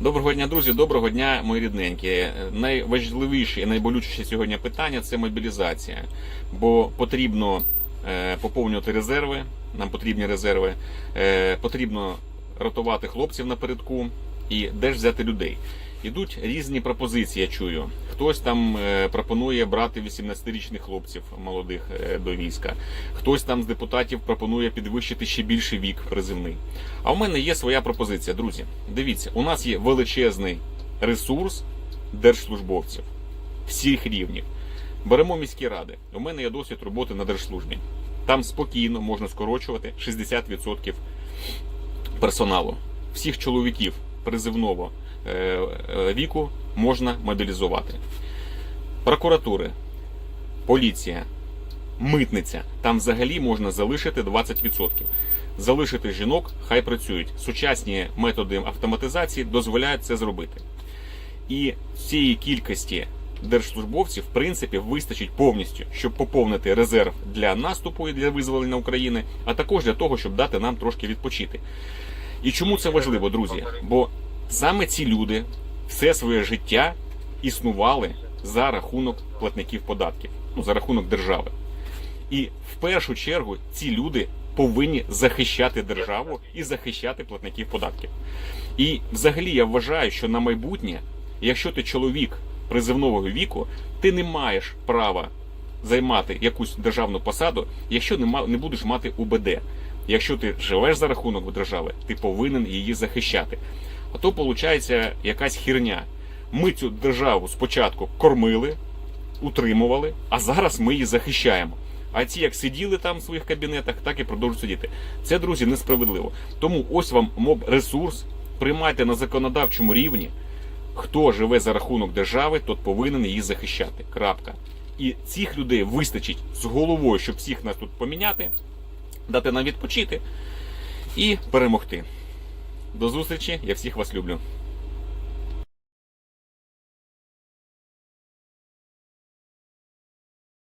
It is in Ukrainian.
Доброго дня, друзі, доброго дня, мої рідненькі. Найважливіше і найболючіше сьогодні питання це мобілізація. Бо потрібно е, поповнювати резерви, нам потрібні резерви, е, потрібно ротувати хлопців напередку і де ж взяти людей. Ідуть різні пропозиції, я чую. Хтось там е, пропонує брати 18-річних хлопців молодих е, до війська. Хтось там з депутатів пропонує підвищити ще більший вік призивний. А в мене є своя пропозиція, друзі. Дивіться, у нас є величезний ресурс держслужбовців всіх рівнів. Беремо міські ради. У мене є досвід роботи на держслужбі. Там спокійно можна скорочувати 60% персоналу. Всіх чоловіків призивного віку можна мобілізувати. Прокуратури, поліція, митниця. Там взагалі можна залишити 20%. Залишити жінок, хай працюють. Сучасні методи автоматизації дозволяють це зробити. І цієї кількості держслужбовців, в принципі, вистачить повністю, щоб поповнити резерв для наступу і для визволення України, а також для того, щоб дати нам трошки відпочити. І чому це важливо, друзі? Бо саме ці люди все своє життя існували за рахунок платників податків, ну за рахунок держави. І в першу чергу ці люди повинні захищати державу і захищати платників податків. І взагалі я вважаю, що на майбутнє, якщо ти чоловік призивного віку, ти не маєш права займати якусь державну посаду, якщо не, будеш мати УБД. Якщо ти живеш за рахунок держави, ти повинен її захищати. А то виходить якась херня. Ми цю державу спочатку кормили, утримували, а зараз ми її захищаємо. А ті, як сиділи там в своїх кабінетах, так і продовжують сидіти. Це, друзі, несправедливо. Тому ось вам моб ресурс. Приймайте на законодавчому рівні. Хто живе за рахунок держави, тот повинен її захищати. Крапка. І цих людей вистачить з головою, щоб всіх нас тут поміняти, дати нам відпочити і перемогти. До зустрічі, я всіх вас люблю.